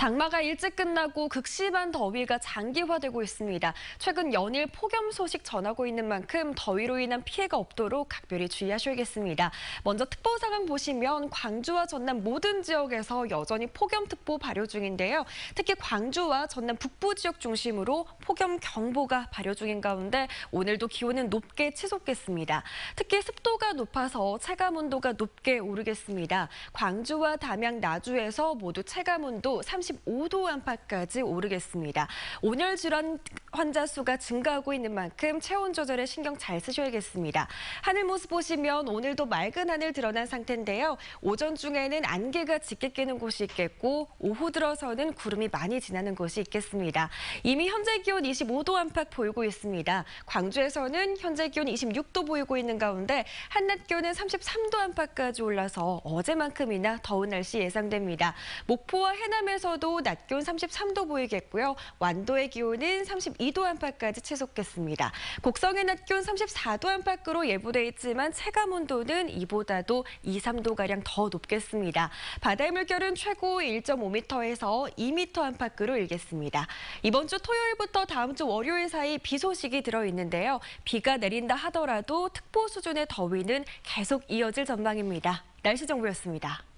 장마가 일찍 끝나고 극심한 더위가 장기화되고 있습니다. 최근 연일 폭염 소식 전하고 있는 만큼 더위로 인한 피해가 없도록 각별히 주의하셔야겠습니다. 먼저 특보 상황 보시면 광주와 전남 모든 지역에서 여전히 폭염특보 발효 중인데요. 특히 광주와 전남 북부 지역 중심으로 폭염 경보가 발효 중인 가운데 오늘도 기온은 높게 치솟겠습니다. 특히 습도가 높아서 체감 온도가 높게 오르겠습니다. 광주와 담양, 나주에서 모두 체감 온도 35도 안팎까지 오르겠습니다. 온열 질환 환자 수가 증가하고 있는 만큼 체온 조절에 신경 잘 쓰셔야겠습니다. 하늘 모습 보시면 오늘도 맑은 하늘 드러난 상태인데요. 오전 중에는 안개가 짙게 끼는 곳이 있겠고 오후 들어서는 구름이 많이 지나는 곳이 있겠습니다. 이미 현재 기온 25도 안팎 보이고 있습니다. 광주에서는 현재 기온 26도 보이고 있는 가운데 한낮 기온은 33도 안팎까지 올라서 어제만큼이나 더운 날씨 예상됩니다. 목포와 해남에 서도 낮 기온 33도 보이겠고요. 완도의 기온은 32도 안팎까지 치솟겠습니다. 곡성의 낮 기온 34도 안팎으로 예보돼 있지만 체감 온도는 이보다도 2, 3도가량 더 높겠습니다. 바다의 물결은 최고 1.5m에서 2m 안팎으로 일겠습니다. 이번 주 토요일부터 다음 주 월요일 사이 비 소식이 들어있는데요. 비가 내린다 하더라도 특보 수준의 더위는 계속 이어질 전망입니다. 날씨 정보였습니다.